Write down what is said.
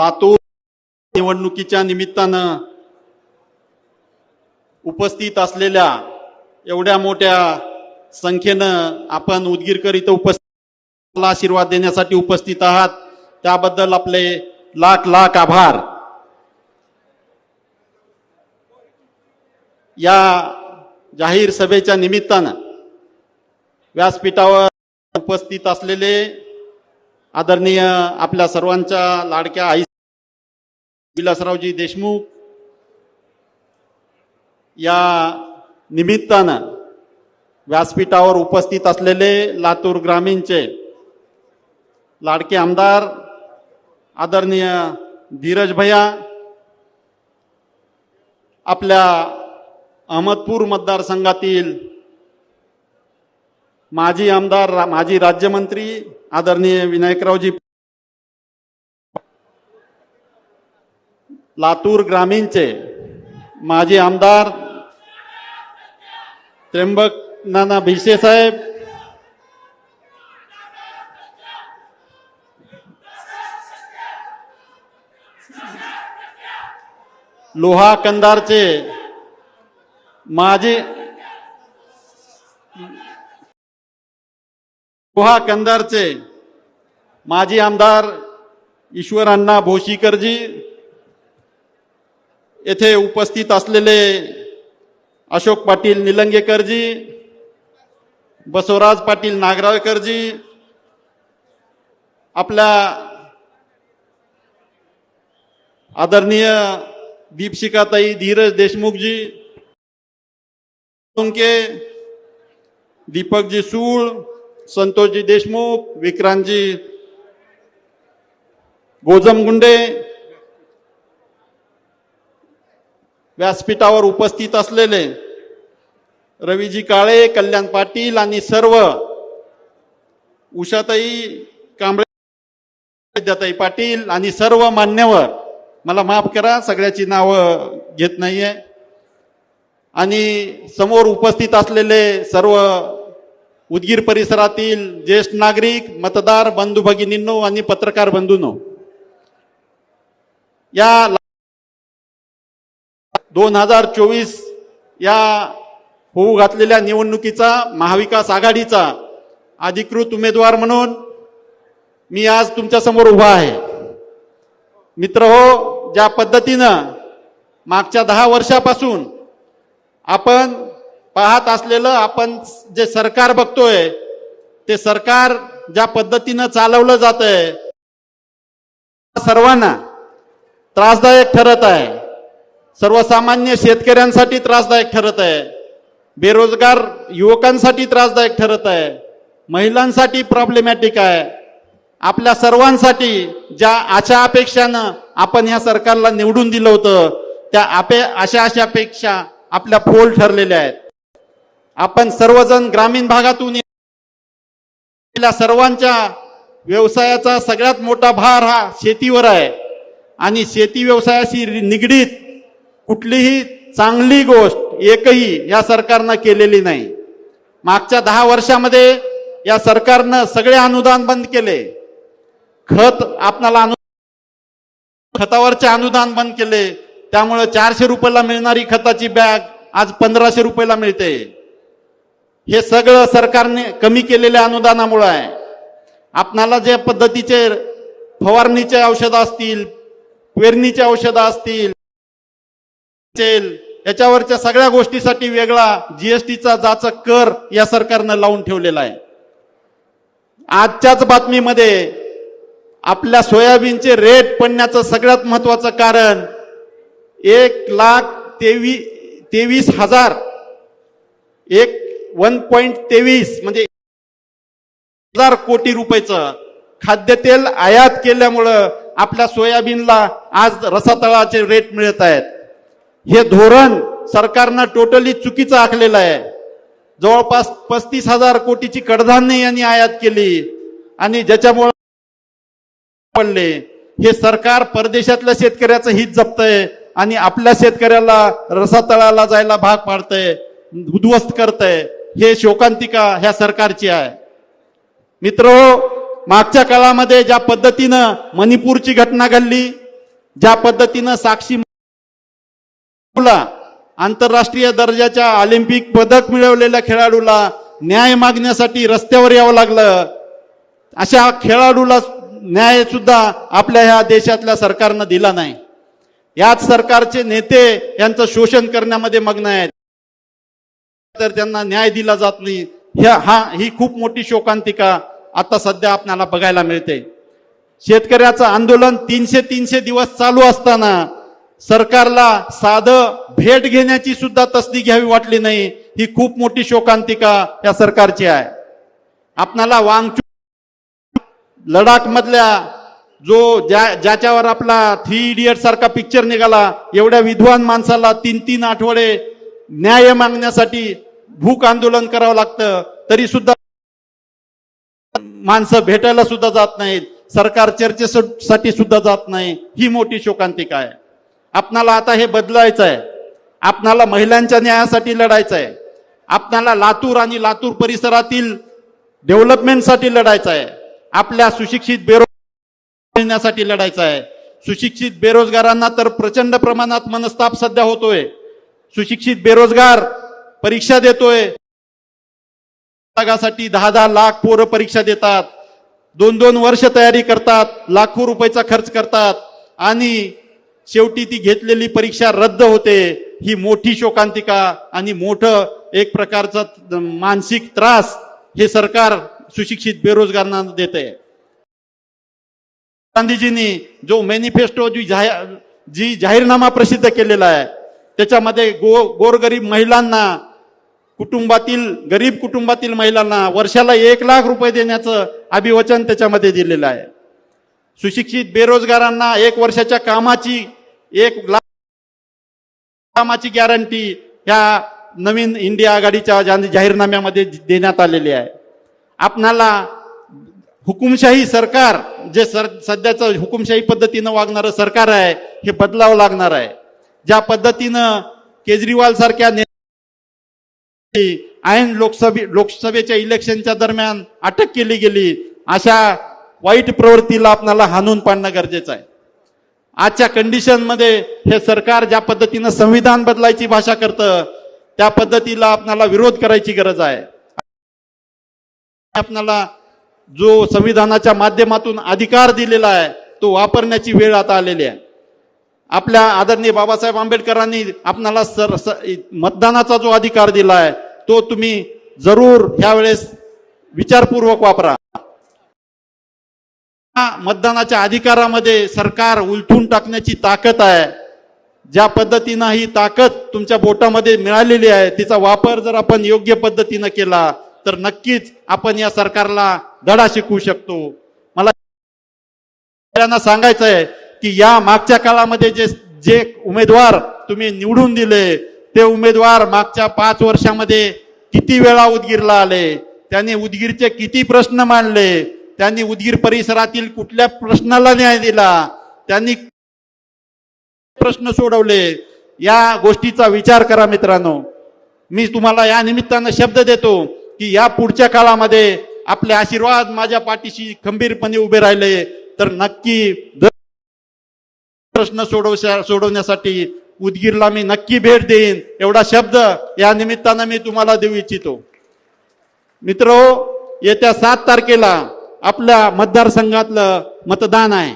लातूर निवडणुकीच्या निमित्तानं उपस्थित असलेल्या एवढ्या मोठ्या संख्येनं आपण उदगीरकर इथं उपस्थित आशीर्वाद देण्यासाठी उपस्थित आहात. त्याबद्दल आपले लाख लाख आभार. या जाहीर सभेच्या निमित्तानं व्यासपीठावर उपस्थित असलेले आदरणीय आपल्या सर्वांच्या लाडक्या आई विलासरावजी देशमुख या निमित्तानं व्यासपीठावर उपस्थित असलेले लातूर ग्रामीणचे लाडके आमदार आदरणीय धीरज भैया आपल्या अहमदपूर मतदारसंघातील माजी आमदार माजी राज्यमंत्री आदरणीय विनायकरावजी लातूर ग्रामीणचे माजी आमदार त्र्यंबक नाना भिसे साहेब, लोहा कंदारचे माजी लोहा कंदारचे माजी आमदार ईश्वर अण्णा भोशीकरजी येथे उपस्थित असलेले अशोक पाटील निलंगेकरजी बसवराज पाटील नागराळकरजी आपल्या आदरणीय दीपशिकाताई धीरज देशमुखजी तुमके दीपकजी सूळ संतोषजी देशमुख विक्रांतजी गोजमगुंडे व्यासपीठावर उपस्थित असलेले रवीजी काळे कल्याण पाटील आणि सर्व उषाताई कांबळे विद्याताई पाटील आणि सर्व मान्यवर मला माफ करा सगळ्याची नावं घेत नाहीये. आणि समोर उपस्थित असलेले सर्व उदगीर परिसरातील ज्येष्ठ नागरिक मतदार बंधू भगिनींनो आणि पत्रकार बंधूंनो या दोन हजार चोवीस या होऊ घातलेल्या निवडणुकीचा महाविकास आघाडीचा अधिकृत उमेदवार म्हणून मी आज तुमच्यासमोर उभा आहे. मित्र हो ज्या पद्धतीनं मागच्या दहा वर्षापासून आपण पाहत असलेलं आपण जे सरकार बघतोय ते सरकार ज्या पद्धतीनं चालवलं जात आहे सर्वांना त्रासदायक ठरत आहे. सर्वसामान्य शेतकऱ्यांसाठी त्रासदायक ठरत आहे. बेरोजगार युवकांसाठी त्रासदायक ठरत आहे. महिलांसाठी प्रॉब्लेमॅटिक आहे. आपल्या सर्वांसाठी ज्या आशा अपेक्षानं आपण ह्या सरकारला निवडून दिलं होतं त्या आपे अशा अपेक्षा आपल्या फोल ठरलेल्या आहेत. आपण सर्वजण ग्रामीण भागातून आपल्या सर्वांच्या व्यवसायाचा सगळ्यात मोठा भार हा शेतीवर आहे. आणि शेती व्यवसायाशी निगडीत कुठलीही चांगली गोष्ट एकही या सरकारनं केलेली नाही. मागच्या दहा वर्षामध्ये या सरकारनं सगळे अनुदान बंद केले. खत आपणाला अनु खतावरचे अनुदान बंद केले. त्यामुळे चारशे रुपयाला मिळणारी खताची बॅग आज पंधराशे रुपयाला मिळते. हे सगळं सरकारने कमी केलेल्या अनुदानामुळं आहे. आपणाला जे पद्धतीचे फवारणीचे औषधं असतील पेरणीचे औषधं असतील याच्यावरच्या सगळ्या गोष्टीसाठी वेगळा जीएसटीचा जाचक कर या सरकारनं लावून ठेवलेला आहे. आजच्याच बातमीमध्ये आपल्या सोयाबीनचे रेट पडण्याचं सगळ्यात महत्वाचं कारण एक लाख तेवी तेवीस हजार एक वन पॉइंट तेवीस म्हणजे हजार कोटी रुपयाचं खाद्यतेल आयात केल्यामुळं आपल्या सोयाबीनला आज रसातळाचे रेट मिळत आहेत. हे धोरण सरकारनं टोटली चुकीचं आखलेलं आहे. जवळपास पस्तीस हजार कोटीची कडधान्य यांनी आयात केली आणि ज्याच्यामुळे पडले. हे सरकार परदेशातल्या शेतकऱ्याचं हित जपतंय आणि आपल्या शेतकऱ्याला रसातळाला जायला भाग पाडतंय उद्ध्वस्त करतंय. हे शोकांतिका ह्या सरकारची आहे. मित्र मागच्या काळामध्ये ज्या पद्धतीनं मणिपूरची घटना घडली ज्या पद्धतीनं साक्षी खेळाडूला आंतरराष्ट्रीय दर्जाच्या ऑलिम्पिक पदक मिळवलेल्या खेळाडूला न्याय मागण्यासाठी रस्त्यावर यावं लागलं. अशा खेळाडूला न्याय सुद्धा आपल्या ह्या देशातल्या सरकारनं दिला नाही. याच सरकारचे नेते यांचं शोषण करण्यामध्ये मग्न आहेत. तर त्यांना न्याय दिला जात नाही. ह्या हा ही खूप मोठी शोकांतिका आता सध्या आपल्याला बघायला मिळते. शेतकऱ्याचं आंदोलन तीनशे तीनशे दिवस चालू असताना सरकारला साधं भेट घेण्याची सुद्धा तसदी घ्यावी वाटली नाही. ही खूप मोठी शोकांतिका या सरकारची आहे. आपणाला वांगचू लडाख मधल्या जो ज्या ज्याच्यावर आपला थ्री इडियट सारखा पिक्चर निघाला एवढ्या विद्वान माणसाला तीन तीन आठवडे न्याय मागण्यासाठी भूक आंदोलन करावं लागतं तरी सुद्धा माणसं भेटायला सुद्धा जात नाहीत सरकार चर्चेसाठी सुद्धा जात नाही ही मोठी शोकांतिका आहे. आपणाला आता हे बदलायचं आहे आपणाला महिलांच्या न्यायासाठी लढायचं आहे आपणाला लातूर आणि लातूर परिसरातील डेव्हलपमेंटसाठी लढायचं आहे आपल्या सुशिक्षित बेरोजगार लढायचं आहे सुशिक्षित बेरोजगारांना तर प्रचंड प्रमाणात मनस्ताप सध्या होतोय. सुशिक्षित बेरोजगार परीक्षा देतोय. जागासाठी दहा दहा लाख पोरं परीक्षा देतात. दोन दोन वर्ष तयारी करतात. लाखो रुपयाचा खर्च करतात. आणि शेवटी ती घेतलेली परीक्षा रद्द होते. ही मोठी शोकांतिका आणि मोठं एक प्रकारचा मानसिक त्रास हे सरकार सुशिक्षित बेरोजगारांना देते गांधीजींनी जो मॅनिफेस्टो जी जाहीर जी जाहीरनामा प्रसिद्ध केलेला आहे त्याच्यामध्ये गो गोरगरीब महिलांना कुटुंबातील गरीब कुटुंबातील महिलांना वर्षाला एक लाख रुपये देण्याचं अभिवचन त्याच्यामध्ये दिलेलं आहे. सुशिक्षित बेरोजगारांना एक वर्षाच्या कामाची एक लामाची कामाची गॅरंटी ह्या नवीन इंडिया आघाडीच्या जा- जाहीरनाम्यामध्ये देण्यात आलेली आहे. आपणाला हुकुमशाही सरकार जे सर सध्याचं हुकुमशाही पद्धतीनं वागणारं सरकार आहे हे बदलावं लागणार आहे. ज्या पद्धतीनं केजरीवाल सारख्या ऐन लोकसभे लोकसभेच्या इलेक्शनच्या दरम्यान अटक केली गेली अशा वाईट प्रवृत्तीला आपणाला हाणून पाडणं गरजेचं आहे. आजच्या कंडिशनमध्ये हे सरकार ज्या पद्धतीनं संविधान बदलायची भाषा करतं त्या पद्धतीला आपणाला विरोध करायची गरज आहे. आपणाला जो संविधानाच्या माध्यमातून अधिकार दिलेला आहे तो वापरण्याची वेळ आता आलेली आहे. आपल्या आदरणीय बाबासाहेब आंबेडकरांनी आपणाला सर स- मतदानाचा जो अधिकार दिला आहे तो तुम्ही जरूर ह्यावेळेस विचारपूर्वक वापरा. मतदानाच्या अधिकारामध्ये सरकार उलथून टाकण्याची ताकद आहे. ज्या पद्धतीनं ही ताकद तुमच्या बोटामध्ये मिळालेली आहे तिचा वापर जर आपण योग्य पद्धतीनं केला तर नक्कीच आपण या सरकारला धडा शिकवू शकतो. मला सांगायचं आहे की या मागच्या काळामध्ये जे जे उमेदवार तुम्ही निवडून दिले ते उमेदवार मागच्या पाच वर्षामध्ये किती वेळा उदगीरला आले? त्याने उदगीरचे किती प्रश्न मांडले? त्यांनी उदगीर परिसरातील कुठल्या प्रश्नाला न्याय दिला? त्यांनी प्रश्न सोडवले. या गोष्टीचा विचार करा मित्रांनो. मी तुम्हाला या निमित्तानं शब्द देतो की या पुढच्या काळामध्ये आपले आशीर्वाद माझ्या पाठीशी खंबीरपणे उभे राहिले. तर नक्की प्रश्न सोडव सोडवण्यासाठी उदगीरला मी नक्की भेट देईन. एवढा शब्द या निमित्तानं मी तुम्हाला देऊ इच्छितो. मित्र येत्या सात तारखेला आपल्या मतदारसंघातलं मतदान आहे.